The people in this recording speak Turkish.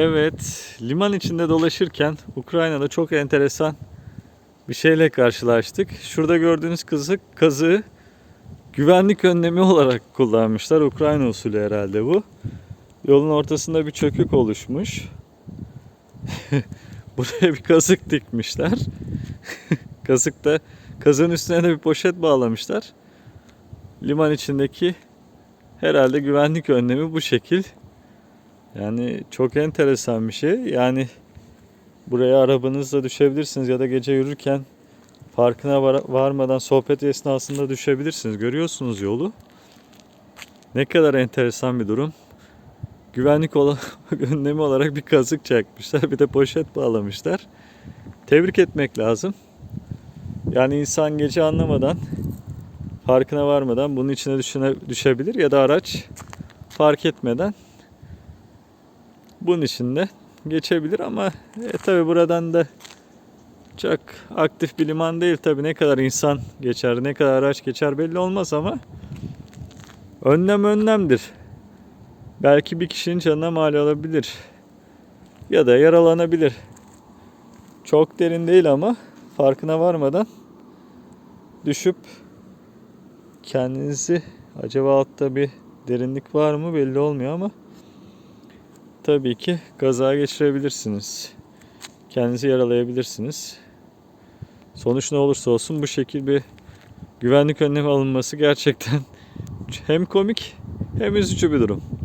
Evet, liman içinde dolaşırken Ukrayna'da çok enteresan bir şeyle karşılaştık. Şurada gördüğünüz kazık, kazığı güvenlik önlemi olarak kullanmışlar. Ukrayna usulü herhalde bu. Yolun ortasında bir çökük oluşmuş. Buraya bir kazık dikmişler. Kazıkta kazığın üstüne de bir poşet bağlamışlar. Liman içindeki herhalde güvenlik önlemi bu şekil. Yani çok enteresan bir şey. Yani buraya arabanızla düşebilirsiniz ya da gece yürürken farkına var- varmadan sohbet esnasında düşebilirsiniz. Görüyorsunuz yolu. Ne kadar enteresan bir durum. Güvenlik ola- önlemi olarak bir kazık çakmışlar. Bir de poşet bağlamışlar. Tebrik etmek lazım. Yani insan gece anlamadan, farkına varmadan bunun içine düşüne, düşebilir ya da araç fark etmeden bunun içinde geçebilir ama e, tabi buradan da çok aktif bir liman değil tabi ne kadar insan geçer ne kadar araç geçer belli olmaz ama önlem önlemdir. Belki bir kişinin canına mal olabilir ya da yaralanabilir. Çok derin değil ama farkına varmadan düşüp kendinizi acaba altta bir derinlik var mı belli olmuyor ama tabii ki kaza geçirebilirsiniz. Kendinizi yaralayabilirsiniz. Sonuç ne olursa olsun bu şekil bir güvenlik önlemi alınması gerçekten hem komik hem üzücü bir durum.